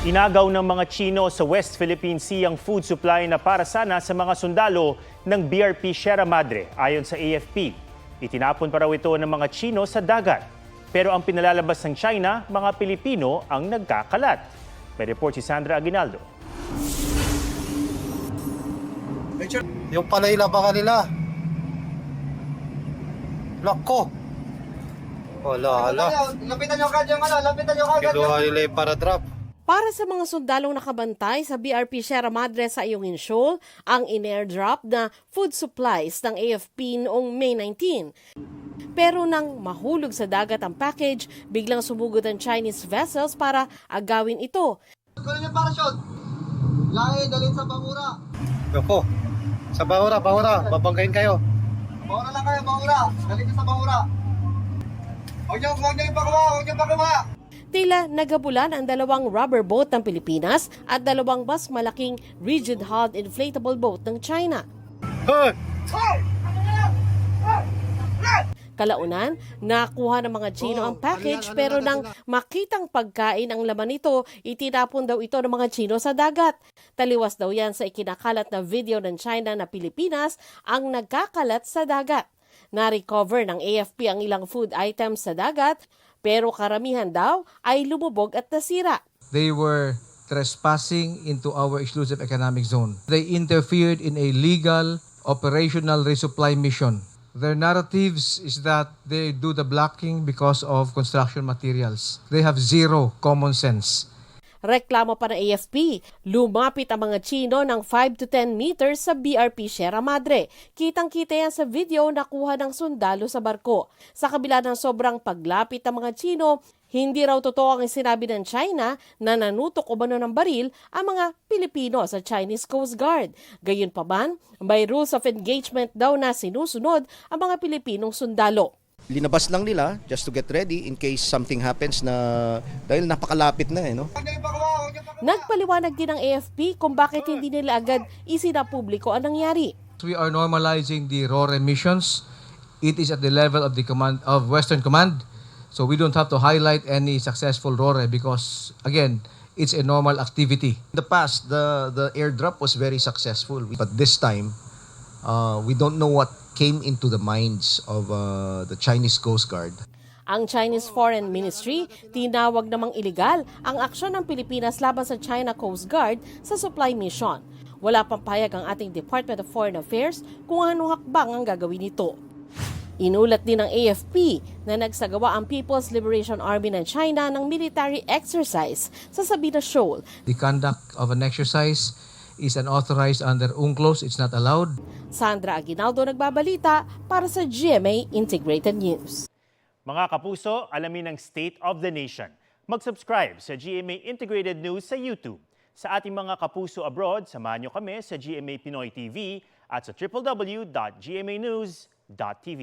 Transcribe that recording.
Inagaw ng mga Chino sa West Philippine Sea ang food supply na para sana sa mga sundalo ng BRP Sierra Madre ayon sa AFP. Itinapon pa raw ito ng mga Chino sa dagat. Pero ang pinalalabas ng China, mga Pilipino ang nagkakalat. May report si Sandra Aguinaldo. Yung pala ilabangan nila. Nako. Wala, wala. Lapitan nyo ano, lapitan nyo agad. Kinuha nila yung para drop. Para sa mga sundalong nakabantay sa BRP Sierra Madre sa Ayungin Shoal, ang in-airdrop na food supplies ng AFP noong May 19. Pero nang mahulog sa dagat ang package, biglang sumugod ang Chinese vessels para agawin ito. Kunin yung parachute. Lahi, dalhin sa bangura. Nako. Sa bahura, bahura. Babanggain kayo. Bangura lang kayo, bangura. Dalhin sa bangura. Huwag nyo, huwag nyo ipagawa, huwag nyo ipagawa. Tila nagabulan ang dalawang rubber boat ng Pilipinas at dalawang mas malaking rigid-hulled inflatable boat ng China. Kalaunan, nakuha ng mga Chino ang package pero nang makitang pagkain ang laman nito, itinapon daw ito ng mga Chino sa dagat. Taliwas daw yan sa ikinakalat na video ng China na Pilipinas ang nagkakalat sa dagat. Na-recover ng AFP ang ilang food items sa dagat pero karamihan daw ay lumubog at nasira. they were trespassing into our exclusive economic zone. They interfered in a legal operational resupply mission. Their narratives is that they do the blocking because of construction materials. They have zero common sense. Reklamo pa ng AFP, lumapit ang mga Chino ng 5 to 10 meters sa BRP Sierra Madre. Kitang-kita yan sa video na kuha ng sundalo sa barko. Sa kabila ng sobrang paglapit ng mga Chino, hindi raw totoo ang sinabi ng China na nanutok o bano ng baril ang mga Pilipino sa Chinese Coast Guard. Gayon pa man, may rules of engagement daw na sinusunod ang mga Pilipinong sundalo. linabas lang nila just to get ready in case something happens na dahil napakalapit na eh no. Nagpaliwanag din ng AFP kung bakit hindi nila agad isinapubliko ang nangyari. We are normalizing the RORE missions. It is at the level of the command of Western Command. So we don't have to highlight any successful RORE because again, it's a normal activity. In the past the the airdrop was very successful but this time uh, we don't know what came into the minds of uh, the Chinese Coast Guard. Ang Chinese Foreign Ministry tinawag namang iligal ang aksyon ng Pilipinas laban sa China Coast Guard sa supply mission. Wala pang payag ang ating Department of Foreign Affairs kung anong hakbang ang gagawin nito. Inulat din ng AFP na nagsagawa ang People's Liberation Army ng China ng military exercise sa Sabina Shoal The conduct of an exercise is unauthorized under UNCLOS. It's not allowed. Sandra Aguinaldo nagbabalita para sa GMA Integrated News. Mga kapuso, alamin ang State of the Nation. Mag-subscribe sa GMA Integrated News sa YouTube. Sa ating mga kapuso abroad, samahan nyo kami sa GMA Pinoy TV at sa www.gmanews.tv.